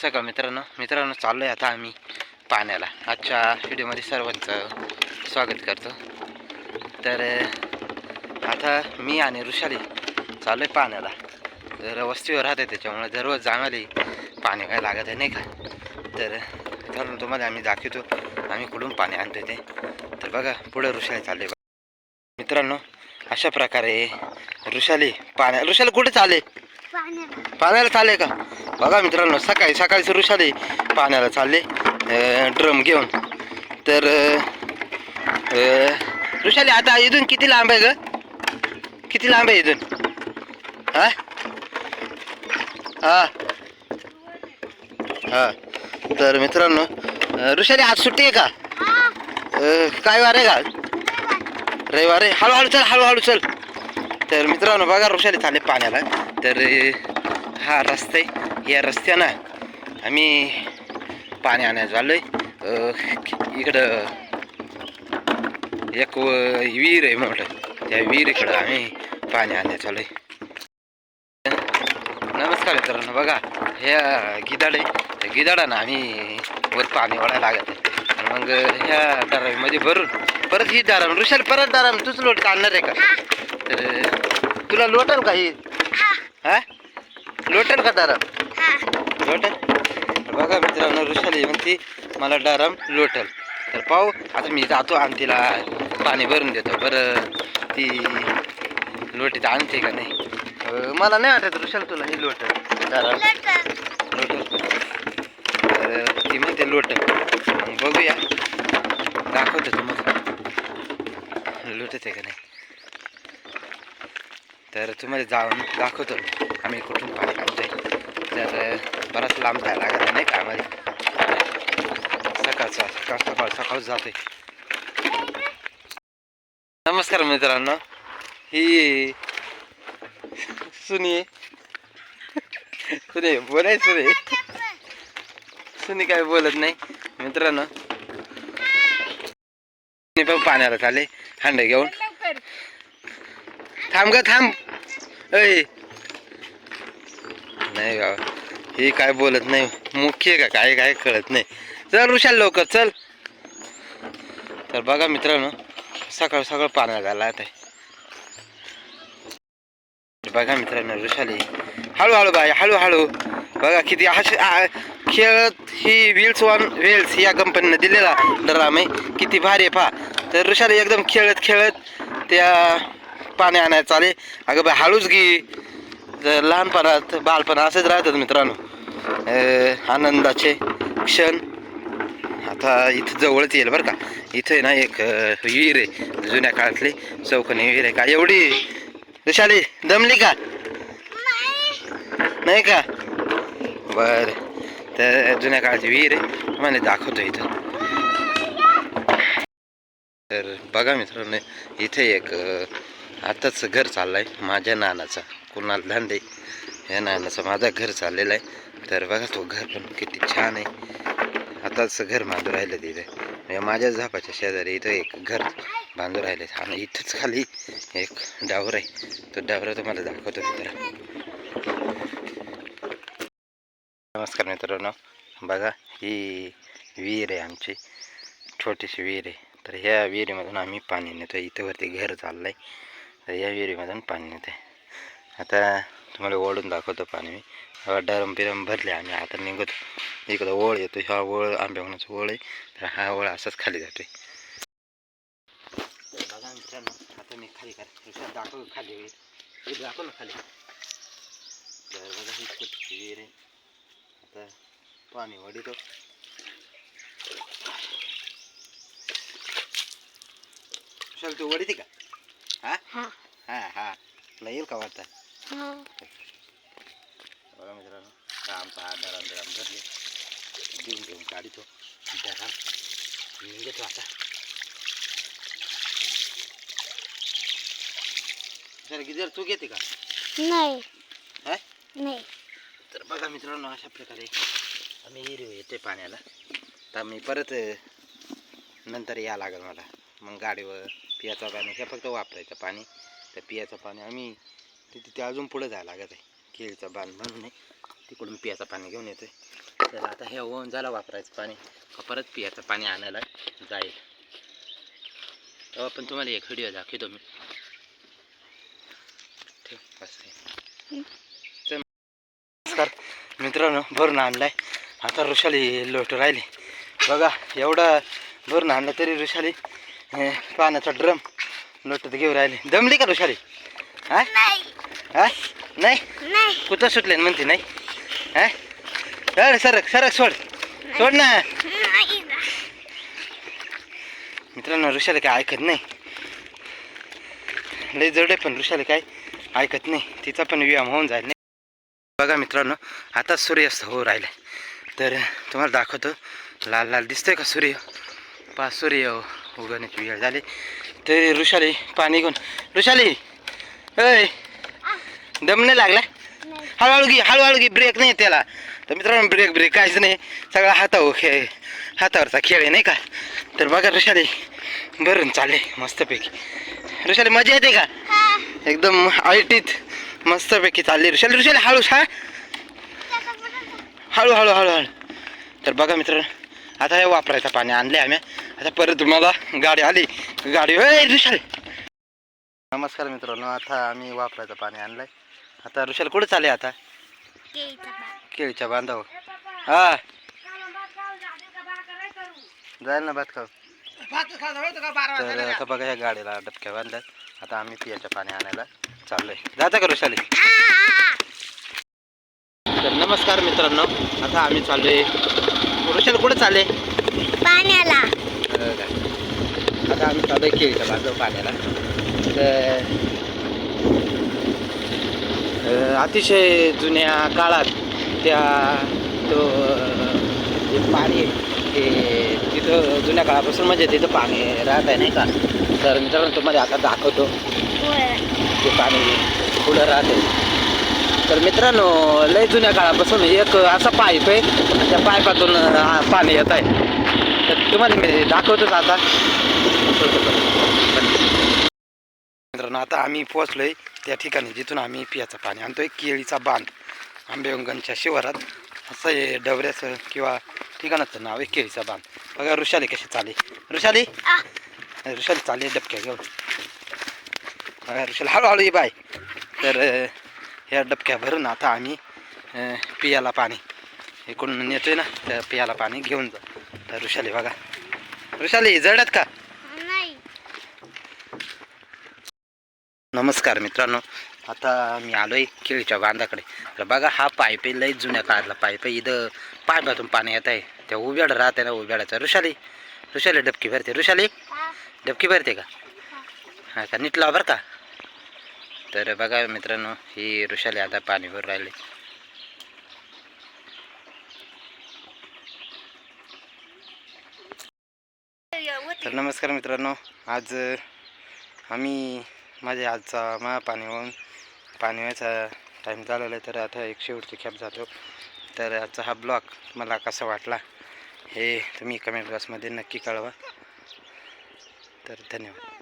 सगळं मित्रांनो? मित्रांनो चाललो आहे आता आम्ही पाण्याला. आजच्या व्हिडिओमध्ये सर्वांचं स्वागत करतो. तर आता मी आणि ऋषाली चाललो आहे पाण्याला. तर वस्तीवर राहते त्याच्यामुळे दररोज जाणारी पाणी काय लागत आहे नाही का? तर मित्रांनो तुम्हाला आम्ही दाखवतो. आम्ही कुठून पाणी आणतो ते. तर बघा पुढे ऋषाली चालले मित्रांनो अशा प्रकारे ऋषाली पाण्या ऋषाली कुठे चालले? पाण्याला. चालले का? बघा मित्रांनो सकाळी सकाळी सुरू झाले. पाण्याला चालले. ड्रम घेऊन. तर ऋषाली आता इथून किती लांब आहे ग? किती लांब आहे इथून? हा? हा. हा. तर मित्रांनो ऋषाली आज सुट्टी आहे का? काय वार आहे का? रविवार. आहे? हळूहळू चल हळूहळू चल. तर मित्रांनो बघा ऋषाली चालले पाण्याला. तर हा रस्ता आहे. या रस्त्यानं आम्ही पाणी आणायला आलो आहे इकडं एक व- विहीर आहे मोठं त्या विहिरीकडं आम्ही पाणी आणायला आहे नमस्कार मित्रांनो बघा ह्या गिदाड आहे. त्या गिदाडानं आम्ही वर पाणी ओढायला लागत आहे. मग ह्या दारामध्ये भरून परत ही दाराम ऋषाल परत दाराम तूच लोट आणणार आहे का? तर तुला लोटल का ही हा? लोटल का दाराम? हा. लोटल बघा मित्रांनो ऋषाली म्हणते मला डारम लोटल तर पाहू आता मी जातो आणि तिला पाणी भरून देतो. बरं ती लोटीत आणते का नाही? मला नाही वाटत ऋषाल तुला ही लोटल डारम लोटल तर ती म्हणते लोटल मग बघूया. दाखवतो तुम्हाला. लोटत आहे का नाही? तर तुम्हाला जाऊन दाखवतो आम्ही कुठून पाणी काढतोय तर बराच लांब जायला लागत आहे नाही का आम्हाला? सकाळचा सकाळ सकाळ सकाळ जाते नमस्कार मित्रांनो. ही सुनी सुने बोलाय सुने. सुनी काय बोलत नाही. मित्रांनो. मी पण पाण्याला चाले हांडे घेऊन. थांब ग थांब. अय नाही बाबा ही काय बोलत नाही. मुख्य आहे का? काय काय कळत नाही. चल ऋषाल लवकर चल. तर बघा मित्रांनो सकाळ सकाळ पाण्याला झाला आता. बघा मित्रांनो ऋषाली. हळूहळू बाय हळूहळू. बघा किती अशी खेळत ही व्हील्स वन व्हील्स या कंपनीनं दिलेला ड्राम आहे. किती भारी आहे पहा. तर ऋषाली एकदम खेळत खेळत त्या पाणी आणायचं चाले अगं बाय हळूच घे. लहानपणात बालपण असंच राहतात मित्रांनो. आनंदाचे क्षण. आता इथं जवळच येईल बरं का. इथं आहे ना एक विहीर आहे. जुन्या काळातली चौकणी विहीर आहे का? एवढी. विशाली दमली का? नाही का? बर. तर जुन्या काळाची विहीर आहे. मला दाखवतो इथं. तर बघा मित्रांनो इथे एक आताच घर चाललं आहे माझ्या नानाचा कुणाल धांदे. या नानाचं माझं घर चाललेलं आहे. तर बघा तो घर पण किती छान आहे. आताच घर बांधून राहिलं तिथे म्हणजे माझ्या झापाच्या शेजारी इथं एक घर बांधून राहिले आणि इथंच खाली एक डावर आहे. तो डावर तुम्हाला दाखवतो मित्र नमस्कार मित्रांनो. बघा ही विहीर आहे आमची. छोटीशी विहीर आहे. तर ह्या विहिरीमधून आम्ही पाणी नेतो इथं वरती घर चाललं आहे तर या विहिरीमधून पाणी नेतो आता तुम्हाला ओढून दाखवतो पाणी मी. डरम बिरम भरले आम्ही आता निघतो इकडं ओळ येतो हा ओळ आंब्यावण्याचा ओळ आहे. तर हा ओळ असाच खाली जातो आहे बघा मित्रांनो आता मी खाली करा दाखव खाली विहीर. दाखव ना खाली. तर बघा ही छोटी विहीर आहे. आता पाणी वडितो चल तू वडिते का? हा? हा. हा तुला येईल का वाटतं? बघा मित्रांनो आमचा हा डराम डराम धरले. घेऊन घेऊन काढितो डराम निघतो आता. जर गिजर तू घेते का? नाही. हा? नाही. तर बघा मित्रांनो अशा प्रकारे आम्ही हिरवे येते पाण्याला. तर मी परत नंतर या लागेल मला. मग गाडीवर पियाचा पाणी हे फक्त वापरायचं पाणी तर पियाचं पाणी. आम्ही तिथे ते अजून पुढं जायला लागत आहे केळीचा बांध म्हणून आहे तिकडून पियाचं पाणी घेऊन येतोय. तर आता हे होऊन झालं वापरायचं पाणी. परत पियाचं पाणी आणायला जाईल. तेव्हा पण तुम्हाला एक व्हिडिओ दाखवतो मी. ठेव असते नमस्कार. मित्रांनो भरून आणलाय. आता ऋषाली लोट राहिली. बघा एवढा भरून आणलं तरी ऋषाली हे, पाण्याचा ड्रम लोटत घेऊन राहिली. दमली का ऋषाली हा? नाही. हा? कुठं सुटले म्हणते नाही? हा? सरक सरक सोड. सोड ना. मित्रांनो ऋषाला काय ऐकत नाही. लय जड आहे पण ऋषाला काय ऐकत नाही. तिचा पण व्यायाम होऊन जाईल नाही? बघा मित्रांनो आता सूर्यास्त होऊ राहिला. तर तुम्हाला दाखवतो. लाल लाल दिसतोय का सूर्य? पा सूर्य उगवण्याची वेळ झाली. तर ऋषाली पाणी घेऊन. ऋषाली! अय दम नाही लागला? हळूहळू घे हळूहळू घे. ब्रेक नाही त्याला. तर मित्रांनो ब्रेक ब्रेक काहीच नाही. सगळा हातावर खेळ हातावरचा खेळ आहे नाही का? तर बघा ऋषाली. भरून चालले मस्तपैकी. ऋषाली मजा येते का? हा. एकदम आयटीत मस्तपैकी चालली. ऋषाली ऋषाली हळू हा. हळू हळू हळू हळू. तर बघा मित्र आता हे वापरायचं पाणी आणले आम्ही. आता परत तुम्हाला गाडी आली. गाडी ए ऋषाली! नमस्कार मित्रांनो आता आम्ही वापरायचं पाणी आणलंय. आता ऋषाली कुठे चालले आता. केळीच्या बांधाव हा. जाईल ना भात खाऊ. तर आता बघा ह्या गाडीला डबक्या बांधल्यात. आता आम्ही पियाच्या पाणी आणायला चाललोय. जाता का ऋषाली? तर नमस्कार मित्रांनो आता आम्ही चाललोय. ऋषाली कुठे चालले? पाण्याला. आता आम्ही चाललोय केळीच्या बांधाव पाण्याला तर अतिशय जुन्या काळात त्या तो जे पाणी आहे, ते तिथं जुन्या काळापासून म्हणजे तिथं पाणी राहत आहे नाही का? तर मित्रांनो तुम्हाला आता दाखवतो. ते पाणी पुढं राहते. तर मित्रांनो लय जुन्या काळापासून एक असा पाईप आहे त्या पाईपातून पाणी येत आहे. तर तुम्हाला मी दाखवतोच आता. मित्रांनो आता आम्ही पोहोचलोय त्या ठिकाणी जिथून आम्ही पियाचं पाणी आणतोय केळीचा बांध. आंबेवंगणच्या शिवारात असं हे डवऱ्याचं किंवा ठिकाणाचं नाव आहे केळीचा बांध. बघा ऋषाली कशी चाले ऋषाली? ऋषाली चाले डबक्या घेऊन बघा ऋषाली हळूहळू ये बाय. तर ह्या डबक्या भरून आता आम्ही पियाला पाणी. इकडून नेतोय ना त्या पियाला पाणी घेऊन जा. तर ऋषाली बघा. ऋषाली जडत का नाही नमस्कार मित्रांनो. आता मी आहे केळीच्या बांधाकडे. तर बघा हा पाईप आहे लई जुन्या काळातला पाईप आहे. इथं पाईपातून पाणी येत आहे. त्या उभ्याड राहते ना उभ्याडाचा. ऋषाली ऋषाली डबकी भरते. ऋषाली डबकी भरते का? हा का? नीट लाव बरं का? तर बघा मित्रांनो ही ऋषाली आता पाणी भरून राहिली. तर नमस्कार मित्रांनो. आज आम्ही माझ्या आजचा मा पाणी वाहून पाणी व्हायचा टाईम झालेला आहे तर आता एक शेवटची खेप जातो. तर आजचा हा ब्लॉग मला कसा वाटला हे तुम्ही कमेंट बॉक्समध्ये नक्की कळवा. तर धन्यवाद.